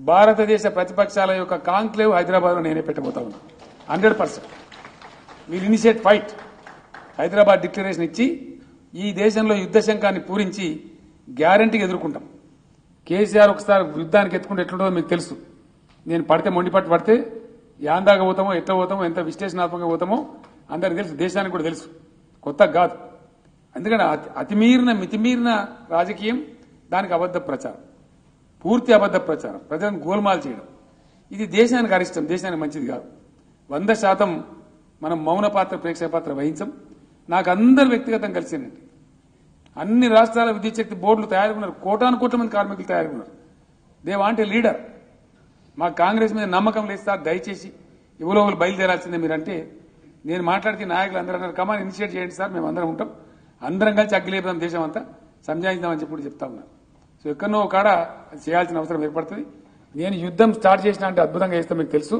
భారతదేశ ప్రతిపక్షాల యొక్క కాంక్లేవ్ హైదరాబాద్లో నేనే పెట్టబోతా ఉన్నా. Hundred percent. We'll initiate fight. Hyderabad declaration ఇచ్చి ఈ దేశంలో యుద్ధ శంఖాన్ని పూరించి గ్యారంటీగా ఎదుర్కొంటాం. కేసీఆర్ ఒకసారి యుద్ధానికి ఎత్తుకుంటే ఎట్లుంటుందో మీకు తెలుసు. నేను పడితే మొండిపట్టు పడితే యాందాగా పోతామో ఎట్లా పోతామో ఎంత విశ్లేషణాత్మకంగా పోతామో అందరికి తెలుసు. దేశానికి కూడా తెలుసు. కొత్త కాదు. ఎందుకంటే అతి- అతిమీరిన మితిమీరిన రాజకీయం దానికి అబద్ధ ప్రచారం. పూర్తి అబద్ధ ప్రచారం. ప్రజలను గోల్మాల్ చేయడం. ఇది దేశానికి అరిష్టం. దేశానికి మంచిది కాదు. వంద శాతం మనం మౌన పాత్ర ప్రేక్షక పాత్ర వహించం. నాకు అందరు వ్యక్తిగతం కలిసిందండి అన్ని రాష్ట్రాల విద్యుత్ శక్తి బోర్డులు తయారుకున్నారు. కోటాను కోట్ల మంది కార్మికులు తయారుకున్నారు. దే వాంట్ ఏ లీడర్ మా కాంగ్రెస్ మీద నమ్మకం లేదు సార్. దయచేసి ఎవరో ఒకరు బయలుదేరాల్సిందే మీరంటే. నేను మాట్లాడితే నాయకులు అందరూ అన్నారు కమాన్ ఇనిషియేట్ చేయండి సార్. మేము అందరం ఉంటాం. అందరం కలిసి అగ్గిలేపుదాం దేశం అంతా సంజాయిద్దామని చెప్పి చెప్తా ఉన్నారు. సో ఎక్కడో కాడ చేయాల్సిన అవసరం ఏర్పడుతుంది. నేను యుద్ధం స్టార్ట్ చేసిన అంటే అద్భుతంగా చేస్తే మీకు తెలుసు.